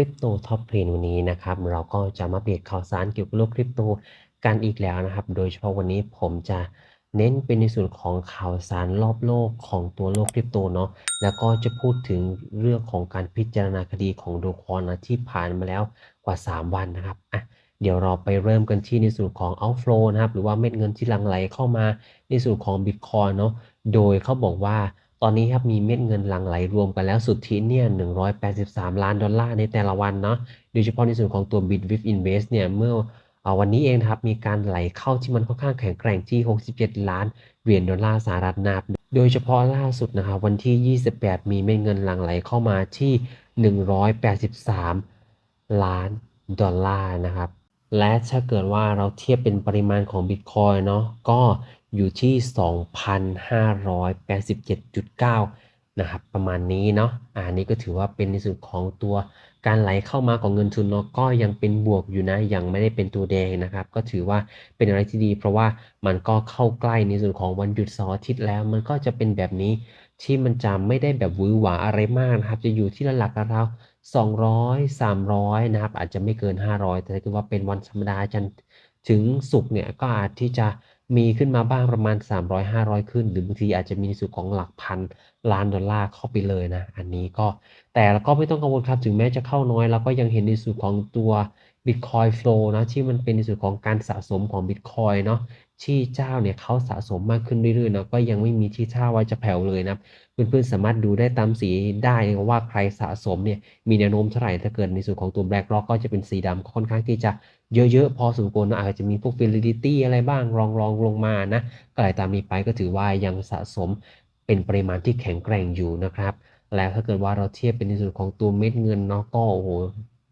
ริปโตท็อปเทรนวันนี้นะครับ เราก็จะมาอัปเดข่าวสารเกี่ยวกับโลกคริปโตกันอีกแล้วนะครับ โดยเฉพาะวันนี้ผมจะเน้นเป็นในส่วนของข่าวสารรอบโลกของตัวโลกคริปโตเนาะแล้วก็จะพูดถึงเรื่องของการพิจารณาคดีของโดคอนนะที่ผ่านมาแล้วกว่า 3 วันนะครับอะเดี๋ยวเราไปเริ่มกันที่ในส่วนของ outflow นะครับ หรือว่าเม็ดเงินที่หลั่งไหลเข้ามาในส่วนของ Bitcoin เนาะโดยเขาบอกว่า ตอนนี้ครับมีเม็ดเงินหลั่งไหลรวมกันแล้วสุทธิเนี่ย 183 ล้านดอลลาร์ในแต่ละวันเนาะ โดยเฉพาะในส่วนของตัว Bitwif Invest เนี่ย เมื่อวันนี้เองนะครับมีการไหลเข้าที่มันค่อนข้างแข็งแกร่งที่ 67 ล้านเหรียญดอลลาร์สหรัฐนับ โดยเฉพาะล่าสุดนะครับวันที่ 28 มีเม็ดเงินหลั่งไหลเข้ามาที่ 183 ล้านดอลลาร์นะครับ และถ้าเกิดว่าเราเทียบเป็นปริมาณของ Bitcoin เนาะก็ อยู่ที่ 2,587.9 นะครับ ประมาณนี้เนาะอ่านี้ก็ถือว่าเป็นในส่วนของตัวการไหลเข้ามาของเงินทุนเนาะก็ยังเป็นบวกอยู่นะ ยังไม่ได้เป็นตัวแดงนะครับ ก็ถือว่าเป็นอะไรที่ดี เพราะว่ามันก็เข้าใกล้ในส่วนของวันหยุดเสาร์อาทิตย์แล้ว มันก็จะเป็นแบบนี้ที่มันจะไม่ได้แบบวือหวาอะไรมากนะครับ จะอยู่ที่ระหลักราว200 300 นะครับ อาจจะไม่เกิน 500 แต่ถ้าเกิดว่าเป็นวันธรรมดาจันถึงศุกร์เนี่ยก็อาจที่จะ มีขึ้นมาบ้างประมาณ 300 500 ขึ้น หรือบางทีอาจจะมีในส่วนของหลักพันล้านดอลลาร์เข้าไปเลยนะ อันนี้ก็แต่เราก็ไม่ต้องกังวลครับ ถึงแม้จะเข้าน้อยเราก็ยังเห็นในส่วนของตัว Bitcoin Flow นะที่มันเป็นในส่วนของการสะสมของ Bitcoin เนาะที่เจ้าเนี่ยเขาสะสมมากขึ้นเรื่อยๆนะก็ยังไม่มีที่ท่าว่าจะแผ่วเลยนะเพื่อนๆสามารถดูได้ตามสีได้ว่าใครสะสมเนี่ยมีแนวโน้มเท่าไหร่ถ้าเกิดในส่วนของตัว BlackRock ก็จะเป็นสีดำค่อนข้างที่จะ เยอะๆ พอสมควรนะอาจจะมีพวก Fidelity อะไรบ้างรองรองลงมานะก็อะไรตามนี้ไปก็ถือว่ายังสะสมเป็นปริมาณที่แข็งแกร่งอยู่นะครับ แล้วถ้าเกิดว่าเราเทียบเป็นในส่วนของตัวเม็ดเงินเนาะก็โอ้โห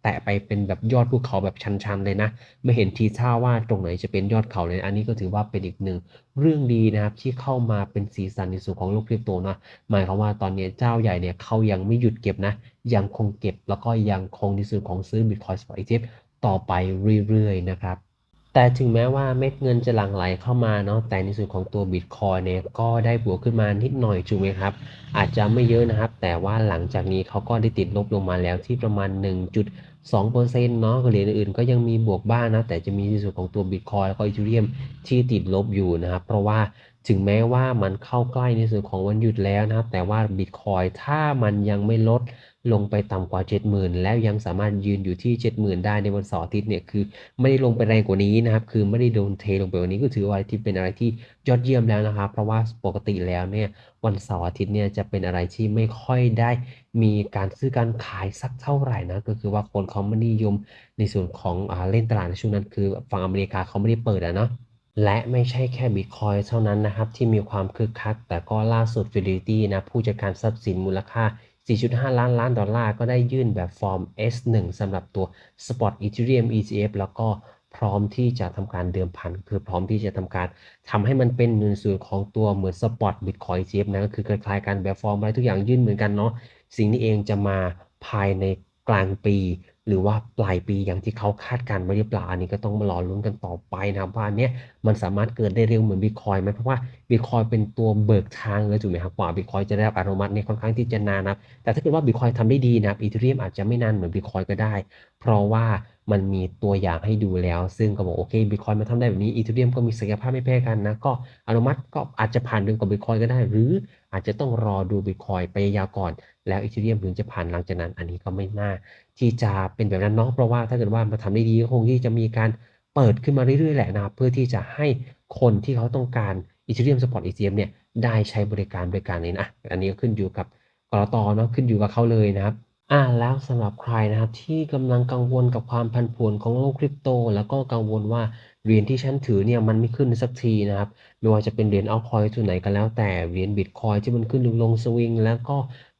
แตะไปเป็นแบบยอดภูเขาแบบชันๆเลยนะ ไม่เห็นทีท่าว่าตรงไหนจะเป็นยอดเขาเลย อันนี้ก็ถือว่าเป็นอีกหนึ่งเรื่องดีนะครับที่เข้ามาเป็นสีสันในส่วนของโลกคริปโตนะหมายความว่าตอนนี้เจ้าใหญ่เนี่ยเขายังไม่หยุดเก็บนะ ยังคงเก็บแล้วก็ยังคงในส่วนของซื้อ Bitcoin Spot ETF ต่อ ต่อไปเรื่อยๆนะครับ แต่ถึงแม้ว่าเม็ดเงินจะหลั่งไหลเข้ามาเนาะแต่ในส่วนของตัว Bitcoin เนี่ยก็ได้บวกขึ้นมานิดหน่อยถูกไหมครับ อาจจะไม่เยอะนะครับ แต่ว่าหลังจากนี้เขาก็ได้ติดลบลงมาแล้วที่ประมาณ 1.2%เนาะเหรียญอื่นๆก็ยังมีบวกบ้างนะแต่จะมีในส่วนของตัว Bitcoin แล้วก็ Ethereum ที่ติดลบอยู่นะครับ เพราะว่า ถึงแม้ว่ามันเข้าใกล้ในส่วนของวันหยุดแล้วนะครับ แต่ว่า Bitcoin ถ้ามันยังไม่ลดลงไปต่ำกว่า 70,000 แล้วยังสามารถยืนอยู่ที่ 70,000 ได้ในวันเสาร์อาทิตย์เนี่ยคือไม่ได้ลงไปแรงกว่านี้นะครับ คือไม่ได้โดนเทลงไปกว่านี้ก็ถือว่าที่เป็นอะไรที่ยอดเยี่ยมแล้วนะครับ เพราะว่าปกติแล้วเนี่ยวันเสาร์อาทิตย์เนี่ยจะเป็นอะไรที่ไม่ค่อยได้มีการซื้อการขายสักเท่าไหร่นะก็คือว่าคนเขาไม่นิยมในส่วนของอเล่นตลาดในช่วงนั้น คือฝั่งอเมริกาเขาไม่ได้เปิดอะเนาะ และไม่ใช่แค่ Bitcoin เท่านั้นนะครับ ที่มีความคึกคัก แต่ก็ล่าสุด Fidelity นะ ผู้จัดการทรัพย์สินมูลค่า 4.5 ล้านล้านดอลลาร์ ก็ได้ยื่นแบบฟอร์ม S1 สำหรับตัว Spot Ethereum ETF แล้วก็พร้อมที่จะทำการเดิมพัน คือพร้อมที่จะทำการทำให้มันเป็นหนึ่งส่วนของตัวเหมือน Spot Bitcoin ETF นะก็คือคล้ายๆกันแบบฟอร์มอะไรทุกอย่างยื่นเหมือนกันเนาะสิ่งนี้เองจะมาภายในกลางปี หรือว่าปลายปีอย่างที่เขาคาดการไว้หรือเปล่าอันนี้ก็ต้องมารอลุ้นกันต่อไปนะครับว่าอันเนี้ยมันสามารถเกิดได้เร็วเหมือนบิตคอยไหมเพราะว่าบิตคอยเป็นตัวเบิกทางเลยถูกไหมครับกว่าบิตคอยจะได้รับอนุมัติเนี่ยค่อนข้างที่จะนานนะแต่ถ้าเกิดว่าบิตคอยทำได้ดีนะอีเทเรียมอาจจะไม่นานเหมือนบิตคอยก็ได้ เพราะว่า มันมีตัวอย่างให้ดูแล้ว ซึ่งก็บอกโอเคบิตคอยมาทำได้แบบนี้อีเทเรียมก็มีศักยภาพไม่แพ้กันนะ ก็อนุมัติก็อาจจะผ่านเร็วกว่าบิตคอยก็ได้ หรืออาจจะต้องรอดูบิตคอยไปยาวก่อน แล้วอีเทเรียมถึงจะผ่านหลังจากนั้น อันนี้ก็ไม่น่า ที่จะเป็นแบบนั้นเนาะเพราะว่าถ้าเกิดว่ามาทำได้ดีก็คงที่จะมีการเปิดขึ้นมาเรื่อยๆแหละนะครับเพื่อที่จะให้คนที่เขาต้องการ Ethereum Spot ETM เนี่ยได้ใช้บริการบริการนี้นะอันนี้ก็ขึ้นอยู่กับกรตเนาะขึ้นอยู่กับเขาเลยนะครับ อ่าแล้วสำหรับใครนะครับที่กำลังกังวลกับความผันผวนของโลกคริปโต แล้วก็กังวลว่าเหรียญที่ฉันถือเนี่ยมันไม่ขึ้นสักทีนะครับไม่ว่าจะเป็นเหรียญเอาคอยตัวไหนก็แล้วแต่เหรียญบิตคอยที่มันขึ้นลงลงสวิงแล้วก็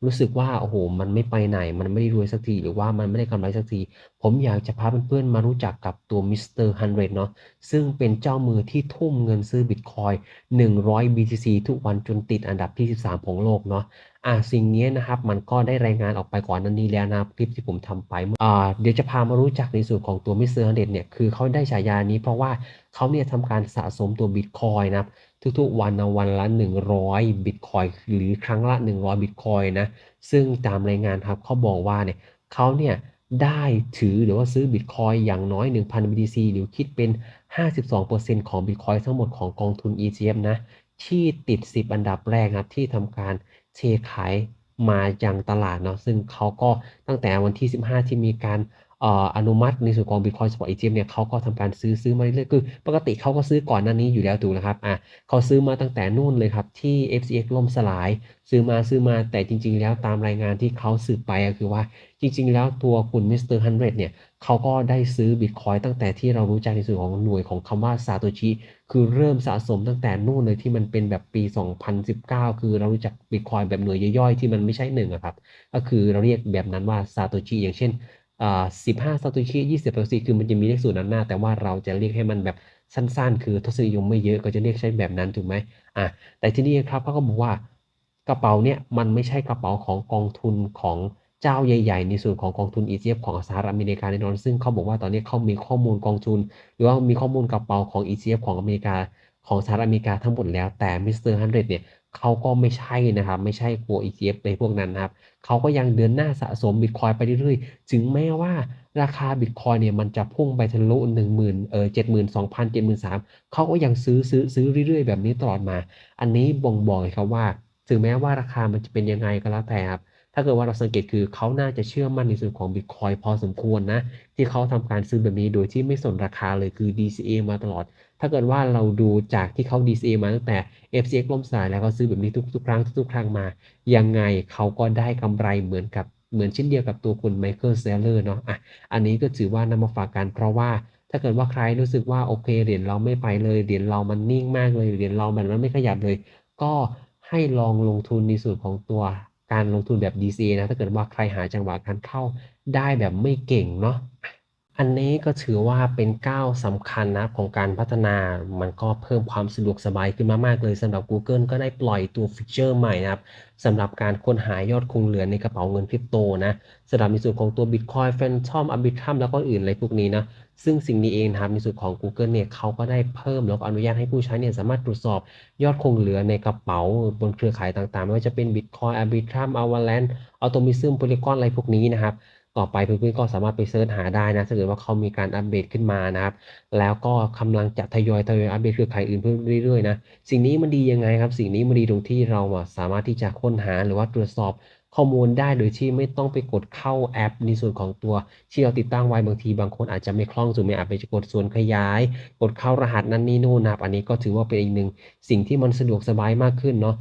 รู้สึกว่าโอ้โหมันไม่ไปไหน มันไม่ได้รวยสักทีหรือว่ามันไม่ได้กำไรสักที ผมอยากจะพาเพื่อนๆมารู้จักกับตัวมิสเตอร์ฮันเดเนาะซึ่งเป็นเจ้ามือที่ทุ่มเงินซื้อบิตคอย100 BTC ทุกวันจนติดอันดับที่ 13 ของโลกเนาะอ่าสิ่งนี้นะครับมันก็ได้รายงานออกไปก่อนนั้นนี้แล้วนะคลิปที่ผมทำไปอ่าเดี๋ยวจะพามารู้จักในส่วนของตัวมิสเตอร์ฮันเดเนี่ยคือเขาได้ฉายานี้เพราะว่าเขาเนี่ยทำการสะสมตัวบิตคอยนะครับ ทุกๆ วันนะวันละ 100 บิตคอยหรือครั้งละ 100 บิตคอยนะ ซึ่งตามรายงานครับเขาบอกว่าเนี่ยเขาเนี่ยได้ถือหรือว่าซื้อบิตคอยอย่างน้อย 1,000 BTC หรือคิดเป็น 52%ของบิตคอยทั้งหมดของกองทุน ETF นะ ที่ติด 10 อันดับแรกครับ ที่ทำการเทขายมายังตลาดเนาะซึ่งเขาก็ตั้งแต่วันที่ 15 ที่มีการ อนุมัติในส่วนของ Bitcoin Spot ETF เนี่ยเขาก็ทำการซื้อซื้อมาเรื่อยๆคือ ปกติเขาก็ซื้อก่อนหน้านี้อยู่แล้วถูกนะครับอะเขาซื้อมาตั้งแต่นู่นเลยครับ ที่ FCX ล่มสลาย ซื้อมาซื้อมาแต่จริง ๆ แล้วตามรายงานที่เขาสืบไปก็คือว่าจริง ๆ แล้วตัวคุณมิสเตอร์ฮันเรดเนี่ยเขาก็ได้ซื้อบิตคอยตั้งแต่ที่เรารู้จักในส่วนของหน่วยของคำว่าซาโตชิคือเริ่มสะสมตั้งแต่นู่นเลยที่มันเป็นแบบปี 2019 คือเรารู้จักบิตคอยแบบหน่วยย่อยๆที่มันไม่ใช่หนึ่งอะครับก็คือเราเรียกแบบนั้นว่าซาโตชิอย่างเช่น อ่า15ซาโตชิ20ซาโตชิคือมันจะมีเลขศูตรนย์นหน้า แต่ว่าเราจะเรียกให้มันแบบสั้นๆ คือทศนิยมไม่เยอะก็จะเรียกใช้แบบนั้นถูกไหมอะแต่ที่นี่ครับเขาก็บอกว่ากระเป๋าเนี่ยมันไม่ใช่กระเป๋าของกองทุนของเจ้าใหญ่ ๆ ในส่วนของกองทุน ETF ของสหรัฐอเมริกาแน่นอน ซึ่งเขาบอกว่าตอนนี้เขามีข้อมูลกองทุน หรือว่ามีข้อมูลกระเป๋าของ ETF ของอเมริกา ของสหรัฐอเมริกาทั้งหมดแล้ว แต่มิสเตอร์ฮันเดเนี่ยเขาก็ไม่ใช่นะครับ ไม่ใช่ตัว ETF ในพวกนั้นนะครับเขาก็ยังเดินหน้าสะสมบิตคอยไปเรื่อยๆ ถึงแม้ว่าราคาบิตคอยเนี่ยมันจะพุ่งไปทะลุ1 0,000เออ72,000 73,000เขาก็ยังซื้อซื้อซื้อเรื่อยๆ แบบนี้ตลอดมา อันนี้บ่งบอกเลยครับว่า ถึงแม้ว่าราคามันจะเป็นยังไงก็แล้วแต่ครับถ้าเกิดว่าเราสังเกตคือเขาน่าจะเชื่อมั่นในส่วนของบิตคอยพอสมควรนะ ที่เขาทำการซื้อแบบนี้โดยที่ไม่สนราคาเลยคือ DCA มาตลอด ถ้าเกิดว่าเราดูจากที่เขา DCA มาตั้งแต่ FCX ล่มสลายแล้วเขาซื้อแบบนี้ทุกๆครั้งทุกๆครั้งมา ยังไงเขาก็ได้กำไรเหมือนกับเหมือนเช่นเดียวกับตัวคุณไมเคิลเซเลอร์เนาะอะอันนี้ก็ถือว่านำมาฝากกันเพราะว่าถ้าเกิดว่าใครรู้สึกว่าโอเคเหรียญเราไม่ไปเลยเหรียญเรามันนิ่งมากเลยเหรียญเรามันไม่ขยับเลย ก็ให้ลองลงทุนในส่วนของตัวการลงทุนแบบ DCA นะถ้าเกิดว่าใครหาจังหวะการเข้าได้แบบไม่เก่งเนาะ อันนี้ก็ถือว่าเป็นก้าวสำคัญนะของการพัฒนา มันก็เพิ่มความสะดวกสบายขึ้นมามากเลยสำหรับ Google ก็ได้ปล่อยตัวฟีเจอร์ใหม่นะครับสำหรับการค้นหายอดคงเหลือในกระเป๋าเงินคริปโตนะสำหรับในส่วนของตัว Bitcoin Phantom Arbitrum แล้วก็อื่นอะไรพวกนี้นะซึ่งสิ่งนี้เองนะครับในส่วนของ Google เนี่ยเขาก็ได้เพิ่มแล้วก็อนุญาตให้ผู้ใช้เนี่ยสามารถตรวจสอบยอดคงเหลือในกระเป๋าบนเครือข่ายต่างๆ ไม่ว่าจะเป็น Bitcoin Arbitrum Avalanche Atomism Polygon อะไรพวกนี้นะครับ ต่อไปเพื่อนๆก็สามารถไปเสิร์ชหาได้นะถ้าเกิดว่าเขามีการอัปเดตขึ้นมานะครับ แล้วก็กำลังจะทยอยทยอยอัปเดตเครือข่ายอื่นเพิ่มเรื่อยๆนะสิ่งนี้มันดียังไงครับ สิ่งนี้มันดีตรงที่เราสามารถที่จะค้นหาหรือว่าตรวจสอบข้อมูลได้โดยที่ไม่ต้องไปกดเข้าแอป ในส่วนของตัวที่เราติดตั้งไว้บางทีบางคนอาจจะไม่คล่องสูงไม่อาจไปกดส่วนขยาย กดเข้ารหัสนั่นนี่นู่นนะครับอันนี้ก็ถือว่าเป็นอีกหนึ่งสิ่งที่มันสะดวกสบายมากขึ้นเนาะ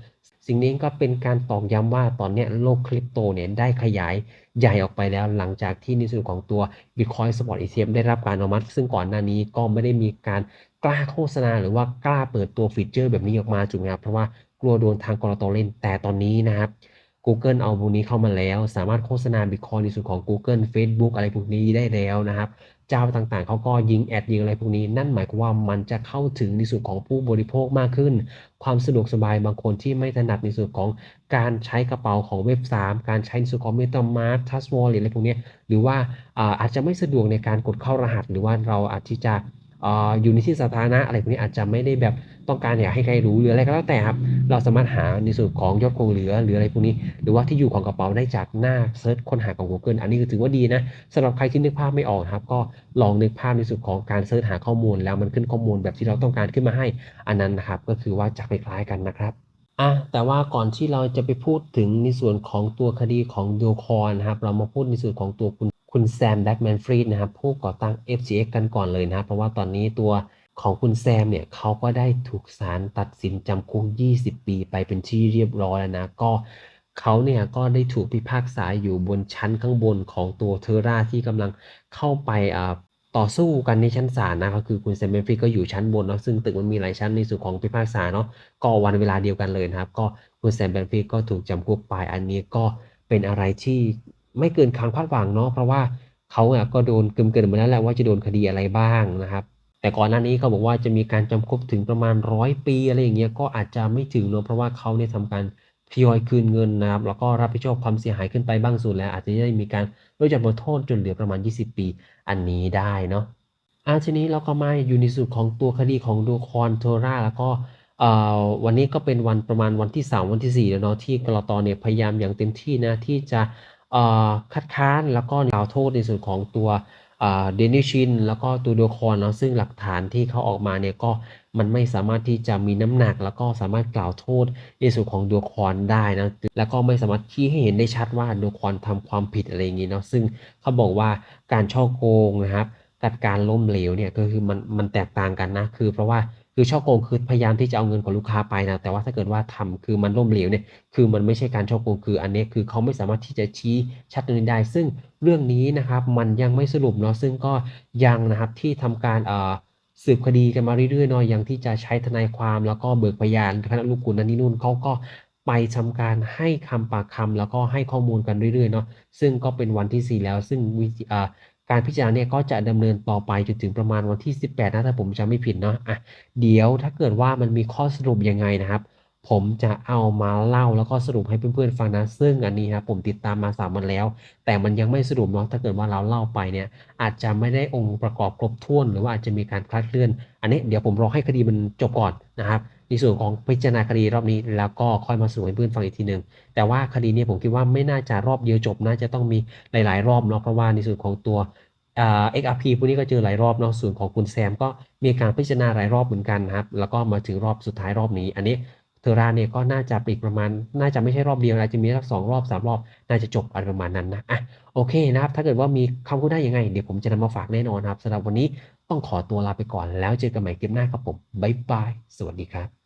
สิ่งนี้ก็เป็นการตอกย้ำว่าตอนนี้โลกคริปโตเนี่ยได้ขยายใหญ่ออกไปแล้วหลังจากที่ในส่วนของตัว Bitcoin Spot ETF ได้รับการอนุมัติ ซึ่งก่อนหน้านี้ก็ไม่ได้มีการกล้าโฆษณาหรือว่ากล้าเปิดตัวฟีเจอร์แบบนี้ออกมาจุกนะครับเพราะว่ากลัวโดนทางกรตเล่นแต่ตอนนี้นะครับ Google เอาพวกนี้เข้ามาแล้ว สามารถโฆษณา Bitcoin ในส่วนของ Google Facebook อะไรพวกนี้ได้แล้วนะครับ เจ้าต่างๆ เขาก็ยิงแอดยิงอะไรพวกนี้ นั่นหมายความว่ามันจะเข้าถึงในส่วนของผู้บริโภคมากขึ้น ความสะดวกสบายบางคนที่ไม่ถนัดในส่วนของการใช้กระเป๋าของเว็บ 3 การใช้ในส่วนของ MetaMask Trust Wallet อะไรพวกนี้ หรือว่าอาจจะไม่สะดวกในการกดเข้ารหัส หรือว่าเราอาจที่จะ อยู่ในที่สาธารณะอะไรพวกนี้อาจจะไม่ได้แบบต้องการอยากให้ใครรู้หรืออะไรก็แล้วแต่ครับ เราสามารถหาในส่วนของยอดคงเหลือหรืออะไรพวกนี้ หรือว่าที่อยู่ของกระเป๋าได้จากหน้าเซิร์ชค้นหาของ Google อันนี้ก็ถือว่าดีนะสำหรับใครที่นึกภาพไม่ออกครับ ก็ลองนึกภาพในส่วนของการเซิร์ชหาข้อมูล แล้วมันขึ้นข้อมูลแบบที่เราต้องการขึ้นมาให้อันนั้นนะครับก็คือว่าจะคล้ายๆกันนะครับอะแต่ว่าก่อนที่เราจะไปพูดถึงในส่วนของตัวคดีของโดคอนครับเรามาพูดในส่วนของตัวคุณคุณแซมแบ็กแมนฟรีดนะครับผู้ก่อตั้ง FTX กันก่อนเลยนะเพราะว่าตอนนี้ตัวของคุณแซมเนี่ยเขาก็ได้ถูกศาลตัดสินจำคุก 20 ปีไปเป็นที่เรียบร้อยแล้วนะ ก็เขาเนี่ยก็ได้ถูกพิพากษาอยู่บนชั้นข้างบนของตัวเทอร่าที่กำลังเข้าไปอ่าต่อสู้กันในชั้นศาลนะก็คือคุณแซมแบนฟรีดก็อยู่ชั้นบนเนาะซึ่งตึกมันมีหลายชั้นในส่วนของพิพากษาเนาะก็วันเวลาเดียวกันเลยนะครับ ก็คุณแซมแบนฟรีดก็ถูกจำคุกไปอันนี้ก็เป็นอะไรที่ ไม่เกินคาดคาดหวังเนาะเพราะว่าเขาอะก็โดนเกินๆมาแล้วแหละว่าจะโดนคดีอะไรบ้างนะครับ แต่ก่อนหน้านี้เขาบอกว่าจะมีการจำคุกถึงประมาณร้อยปีอะไรอย่างเงี้ยก็อาจจะไม่ถึงเนอะเพราะว่าเขาเนี่ยทำการทยอยคืนเงินนะครับแล้วก็รับผิดชอบความเสียหายขึ้นไปบ้างส่วนแล้ว อาจจะได้มีการลดจำนวนโทษจนเหลือประมาณ 20 ปี อันนี้ได้เนาะอะทีนี้เราก็มาอยู่ในส่วนของตัวคดีของดูคอนโทราแล้วก็เอ่อวันนี้ก็เป็นวันประมาณวันที่ 3 วันที่4แล้วเนาะที่กรตเนี่ยพยายามอย่างเต็มที่นะที่จะ คัดค้านแล้วก็กล่าวโทษในส่วนของตัวเดนิชินแล้วก็ตัวโดคอนเนาะซึ่งหลักฐานที่เขาออกมาเนี่ยก็มันไม่สามารถที่จะมีน้ำหนัก แล้วก็สามารถกล่าวโทษในส่วนของโดคอนได้นะแล้วก็ไม่สามารถชี้ให้เห็นได้ชัดว่าโดคอนทำความผิดอะไรอย่างนี้เนาะซึ่งเขาบอกว่าการช่อโกงนะครับกับการล้มเหลวเนี่ยก็คือมันมันแตกต่างกันนะคือเพราะว่า คือช่อโกงคือพยายามที่จะเอาเงินของลูกค้าไปนะแต่ว่าถ้าเกิดว่าทำคือมันล้มเหลวเนี่ยคือมันไม่ใช่การช่อโกงคืออันนี้คือเขาไม่สามารถที่จะชี้ชัดตรงนี้ได้ ซึ่งเรื่องนี้นะครับมันยังไม่สรุปเนาะซึ่งก็ยังนะครับที่ทำการเอ่อสืบคดีกันมาเรื่อยๆเนาะยังที่จะใช้ทนายความแล้วก็เบิกพยานคณะลูกกุลนั่นนี่นู่นเขาก็ไปทำการให้คำปากคำแล้วก็ให้ข้อมูลกันเรื่อยๆเนาะซึ่งก็เป็นวันที่ 4 แล้วซึ่งวิธีอ่า การพิจารณาเนี่ยก็จะดำเนินต่อไปจนถึงประมาณวันที่ 18 นะถ้าผมจำไม่ผิดเนาะอะเดี๋ยวถ้าเกิดว่ามันมีข้อสรุปยังไงนะครับ ผมจะเอามาเล่าแล้วก็สรุปให้เพื่อนๆฟังนะ ซึ่งอันนี้ครับผมติดตามมา3วันแล้ว แต่มันยังไม่สรุปเนาะถ้าเกิดว่าเราเล่าไปเนี่ย อาจจะไม่ได้องค์ประกอบครบถ้วน หรือว่าอาจจะมีการคลาดเคลื่อน อันนี้เดี๋ยวผมรอให้คดีมันจบก่อนนะครับ ในส่วนของพิจารณาคดีรอบนี้แล้วก็ค่อยมาสรุปให้เพื่อนฟังอีกทีหนึ่งแต่ว่าคดีนี้ผมคิดว่าไม่น่าจะรอบเดียวจบน่าจะต้องมีหลาย ๆ รอบเนาะเพราะว่าในส่วนของตัวเอ่า XRP พวกนี้ก็เจอหลายรอบเนาะส่วนของคุณแซมก็มีการพิจารณาหลายรอบเหมือนกันนะครับแล้วก็มาถึงรอบสุดท้ายรอบนี้ อันนี้เทอราเนี่ยก็น่าจะอีกประมาณ น่าจะไม่ใช่รอบเดียวอาจจะมีสักสองรอบสามรอบ น่าจะจบอะไรประมาณนั้นนะอะโอเคนะครับ ถ้าเกิดว่ามีคำพูดได้ยังไง เดี๋ยวผมจะนำมาฝากแน่นอนครับสำหรับวันนี้ต้องขอตัวลาไปก่อนแล้วเจอกันใหม่คลิปหน้าครับผมบ๊ายบายสวัสดีครับ